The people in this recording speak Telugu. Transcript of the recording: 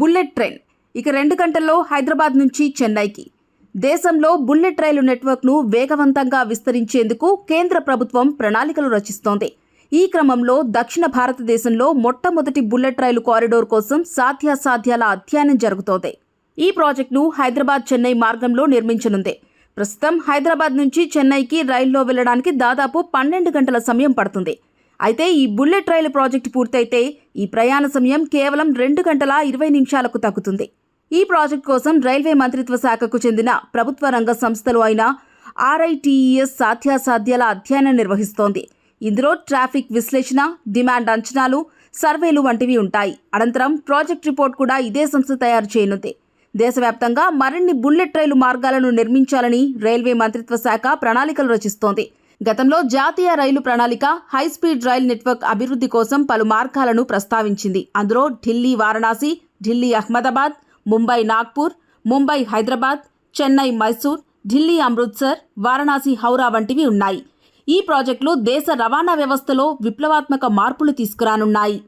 Bullet train. ఇక రెండు గంటల్లో హైదరాబాద్ నుంచి చెన్నైకి. దేశంలో బుల్లెట్ రైలు నెట్వర్క్ను వేగవంతంగా విస్తరించేందుకు కేంద్ర ప్రభుత్వం ప్రణాళికలు రచిస్తోంది. ఈ క్రమంలో దక్షిణ భారతదేశంలో మొట్టమొదటి బుల్లెట్ రైలు కారిడోర్ కోసం సాధ్యాసాధ్యాల అధ్యయనం జరుగుతోంది. ఈ ప్రాజెక్టును హైదరాబాద్ చెన్నై మార్గంలో నిర్మించనుంది. ప్రస్తుతం హైదరాబాద్ నుంచి చెన్నైకి రైల్లో వెళ్ళడానికి దాదాపు పన్నెండు గంటల సమయం పడుతుంది. అయితే ఈ బుల్లెట్ రైలు ప్రాజెక్టు పూర్తయితే ఈ ప్రయాణ సమయం కేవలం రెండు గంటల ఇరవై నిమిషాలకు తగ్గుతుంది. ఈ ప్రాజెక్టు కోసం రైల్వే మంత్రిత్వ శాఖకు చెందిన ప్రభుత్వ రంగ సంస్థలు అయిన ఆర్ఐటీఈఎస్ సాధ్యాసాధ్యాల అధ్యయనం నిర్వహిస్తోంది. ఇందులో ట్రాఫిక్ విశ్లేషణ డిమాండ్ అంచనాలు సర్వేలు వంటివి ఉంటాయి. అనంతరం ప్రాజెక్ట్ రిపోర్ట్ కూడా ఇదే సంస్థ తయారు చేయనుంది. దేశవ్యాప్తంగా మరిన్ని బుల్లెట్ రైలు మార్గాలను నిర్మించాలని రైల్వే మంత్రిత్వ శాఖ ప్రణాళికలు రచిస్తోంది. గతంలో జాతీయ రైలు ప్రణాళిక హైస్పీడ్ రైల్ నెట్వర్క్ అభివృద్ధి కోసం పలు మార్గాలను ప్రస్తావించింది. అందులో ఢిల్లీ వారణాసి ఢిల్లీ అహ్మదాబాద్ ముంబై నాగ్పూర్ ముంబై హైదరాబాద్ చెన్నై మైసూర్ ఢిల్లీ అమృత్సర్ వారణాసి హౌరా వంటివి ఉన్నాయి. ఈ ప్రాజెక్టులు దేశ రవాణా వ్యవస్థలో విప్లవాత్మక మార్పులు తీసుకురానున్నాయి.